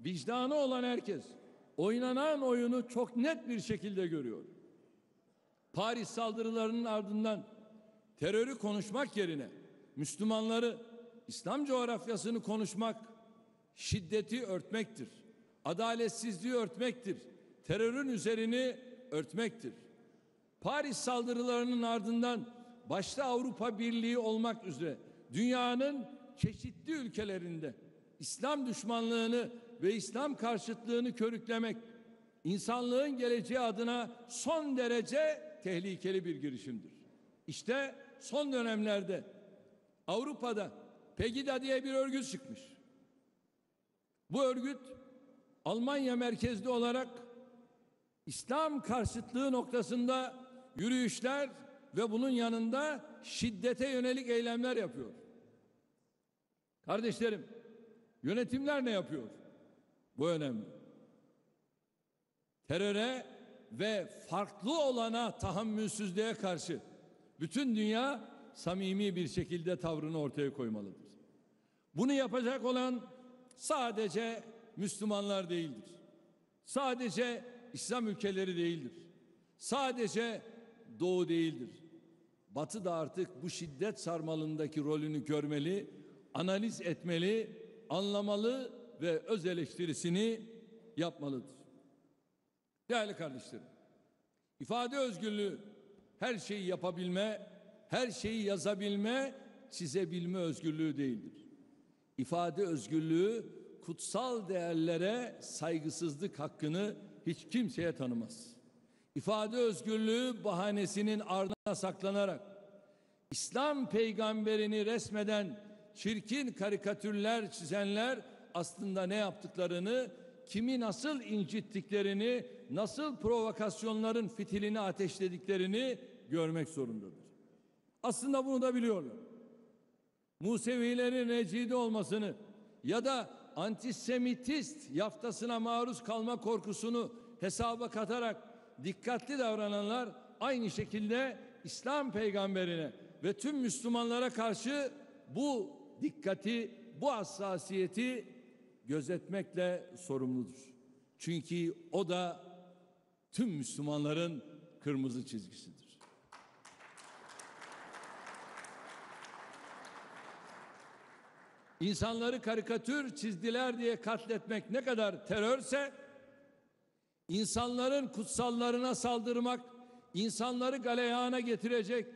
vicdanı olan herkes oynanan oyunu çok net bir şekilde görüyor. Paris saldırılarının ardından terörü konuşmak yerine Müslümanları, İslam coğrafyasını konuşmak şiddeti örtmektir. Adaletsizliği örtmektir. Terörün üzerini örtmektir. Paris saldırılarının ardından başta Avrupa Birliği olmak üzere dünyanın çeşitli ülkelerinde İslam düşmanlığını ve İslam karşıtlığını körüklemek insanlığın geleceği adına son derece tehlikeli bir girişimdir. İşte son dönemlerde Avrupa'da Pegida diye bir örgüt çıkmış. Bu örgüt Almanya merkezli olarak İslam karşıtlığı noktasında yürüyüşler ve bunun yanında şiddete yönelik eylemler yapıyor. Kardeşlerim, yönetimler ne yapıyor? Bu önemli. Teröre ve farklı olana tahammülsüzlüğe karşı bütün dünya samimi bir şekilde tavrını ortaya koymalıdır. Bunu yapacak olan sadece Müslümanlar değildir. Sadece İslam ülkeleri değildir. Sadece Doğu değildir. Batı da artık bu şiddet sarmalındaki rolünü görmeli, analiz etmeli, anlamalı ve öz eleştirisini yapmalıdır. Değerli kardeşlerim, ifade özgürlüğü her şeyi yapabilme, her şeyi yazabilme, çizebilme özgürlüğü değildir. İfade özgürlüğü kutsal değerlere saygısızlık hakkını hiç kimseye tanımaz. İfade özgürlüğü bahanesinin ardına saklanarak İslam peygamberini resmeden çirkin karikatürler çizenler aslında ne yaptıklarını, kimi nasıl incittiklerini, nasıl provokasyonların fitilini ateşlediklerini görmek zorundadır. Aslında bunu da biliyorlar. Musevilerin recide olmasını ya da antisemitist yaftasına maruz kalma korkusunu hesaba katarak dikkatli davrananlar aynı şekilde İslam peygamberine ve tüm Müslümanlara karşı bu dikkati, bu hassasiyeti gözetmekle sorumludur. Çünkü o da tüm Müslümanların kırmızı çizgisidir. İnsanları karikatür çizdiler diye katletmek ne kadar terörse insanların kutsallarına saldırmak, insanları galeyana getirecek,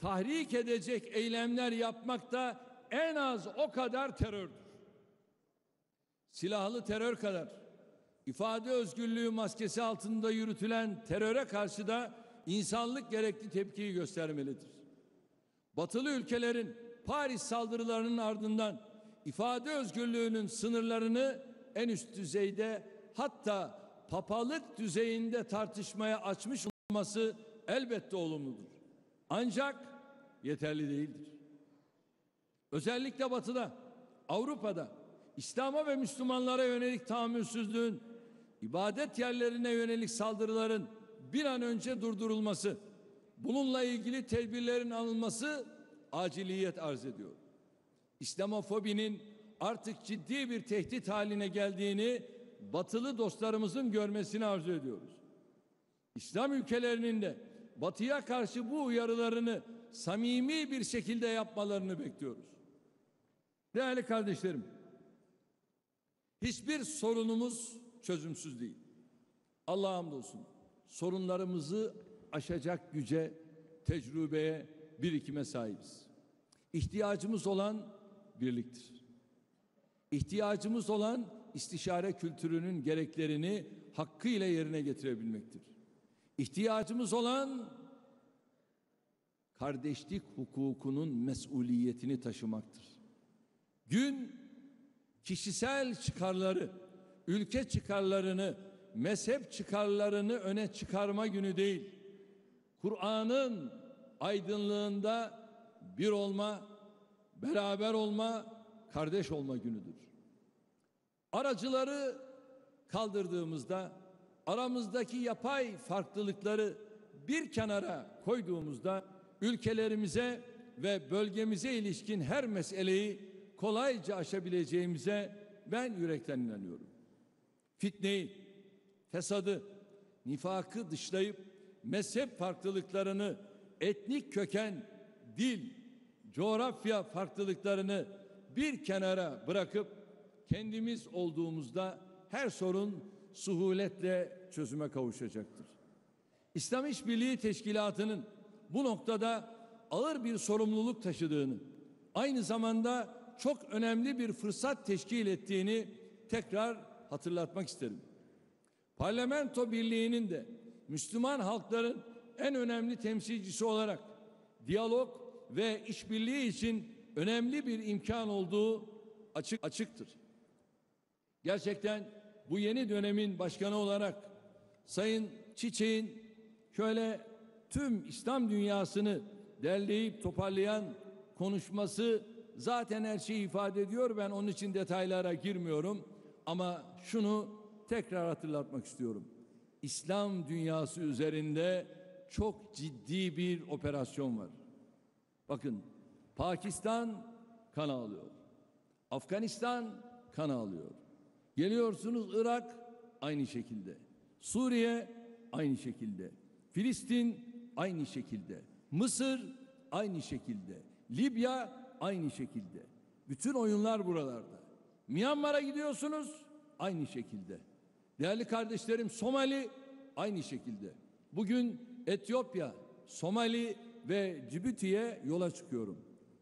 tahrik edecek eylemler yapmak da en az o kadar terördür. Silahlı terör kadar ifade özgürlüğü maskesi altında yürütülen teröre karşı da insanlık gerekli tepkiyi göstermelidir. Batılı ülkelerin Paris saldırılarının ardından ifade özgürlüğünün sınırlarını en üst düzeyde hatta papalık düzeyinde tartışmaya açmış olması elbette olumludur. Ancak yeterli değildir. Özellikle batıda, Avrupa'da İslam'a ve Müslümanlara yönelik tahammülsüzlüğün, ibadet yerlerine yönelik saldırıların bir an önce durdurulması, bununla ilgili tedbirlerin alınması aciliyet arz ediyor. İslamofobinin artık ciddi bir tehdit haline geldiğini batılı dostlarımızın görmesini arzu ediyoruz. İslam ülkelerinin de batıya karşı bu uyarılarını samimi bir şekilde yapmalarını bekliyoruz. Değerli kardeşlerim, hiçbir sorunumuz çözümsüz değil. Allah'a hamdolsun sorunlarımızı aşacak güce, tecrübeye, birikime sahibiz. İhtiyacımız olan birliktir. İhtiyacımız olan istişare kültürünün gereklerini hakkıyla yerine getirebilmektir. İhtiyacımız olan kardeşlik hukukunun mesuliyetini taşımaktır. Gün kişisel çıkarları, ülke çıkarlarını, mezhep çıkarlarını öne çıkarma günü değil. Kur'an'ın aydınlığında bir olma, beraber olma, kardeş olma günüdür. Aracıları kaldırdığımızda aramızdaki yapay farklılıkları bir kenara koyduğumuzda ülkelerimize ve bölgemize ilişkin her meseleyi kolayca aşabileceğimize ben yürekten inanıyorum. fitneyi, fesadı, nifakı dışlayıp mezhep farklılıklarını, etnik köken, dil, coğrafya farklılıklarını bir kenara bırakıp kendimiz olduğumuzda her sorun suhuletle çözüme kavuşacaktır. İslam İşbirliği Teşkilatı'nın bu noktada ağır bir sorumluluk taşıdığını, aynı zamanda çok önemli bir fırsat teşkil ettiğini tekrar hatırlatmak isterim. Parlamento Birliği'nin de Müslüman halkların en önemli temsilcisi olarak diyalog ve işbirliği için önemli bir imkan olduğu açık açıktır. Gerçekten bu yeni dönemin başkanı olarak Sayın Çiçek'in şöyle tüm İslam dünyasını derleyip toparlayan konuşması zaten her şeyi ifade ediyor. Ben onun için detaylara girmiyorum ama şunu tekrar hatırlatmak istiyorum. İslam dünyası üzerinde çok ciddi bir operasyon var. Bakın Pakistan kan ağlıyor. Afganistan kan ağlıyor. Geliyorsunuz Irak aynı şekilde. Suriye aynı şekilde. Filistin aynı şekilde. Mısır aynı şekilde. Libya aynı şekilde. Bütün oyunlar buralarda. Myanmar'a gidiyorsunuz aynı şekilde. Değerli kardeşlerim Somali aynı şekilde. Bugün Etiyopya, Somali ve Cibuti'ye yola çıkıyorum.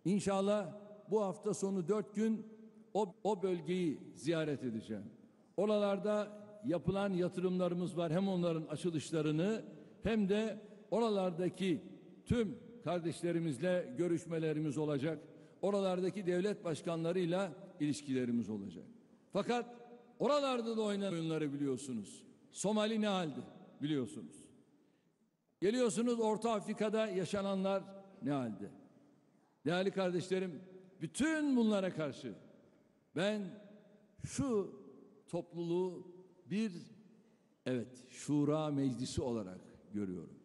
İnşallah bu hafta sonu dört gün o, o bölgeyi ziyaret edeceğim. Oralarda yapılan yatırımlarımız var. Hem onların açılışlarını hem de oralardaki tüm kardeşlerimizle görüşmelerimiz olacak. Oralardaki devlet başkanlarıyla ilişkilerimiz olacak. Fakat oralarda da oynanan oyunları biliyorsunuz. Somali ne halde biliyorsunuz. Geliyorsunuz Orta Afrika'da yaşananlar ne halde? Değerli kardeşlerim, bütün bunlara karşı ben şu topluluğu bir evet şura meclisi olarak görüyorum.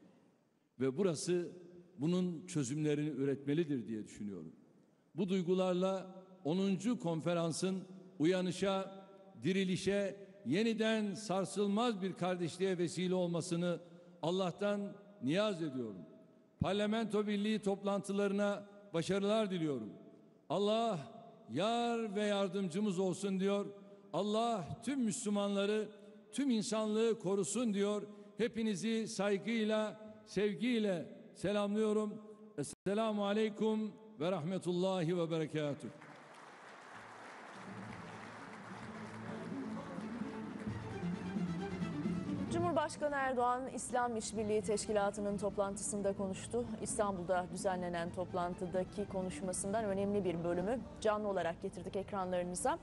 Ve burası bunun çözümlerini üretmelidir diye düşünüyorum. Bu duygularla 10. konferansın uyanışa, dirilişe, yeniden sarsılmaz bir kardeşliğe vesile olmasını Allah'tan niyaz ediyorum. Parlamento Birliği toplantılarına başarılar diliyorum. Allah yar ve yardımcımız olsun diyor. Allah tüm Müslümanları, tüm insanlığı korusun diyor. Hepinizi saygıyla, sevgiyle selamlıyorum. Esselamu Aleyküm ve Rahmetullahi ve Berekatuhu. Cumhurbaşkanı Erdoğan İslam İşbirliği Teşkilatı'nın toplantısında konuştu. İstanbul'da düzenlenen toplantıdaki konuşmasından önemli bir bölümü canlı olarak getirdik ekranlarınıza.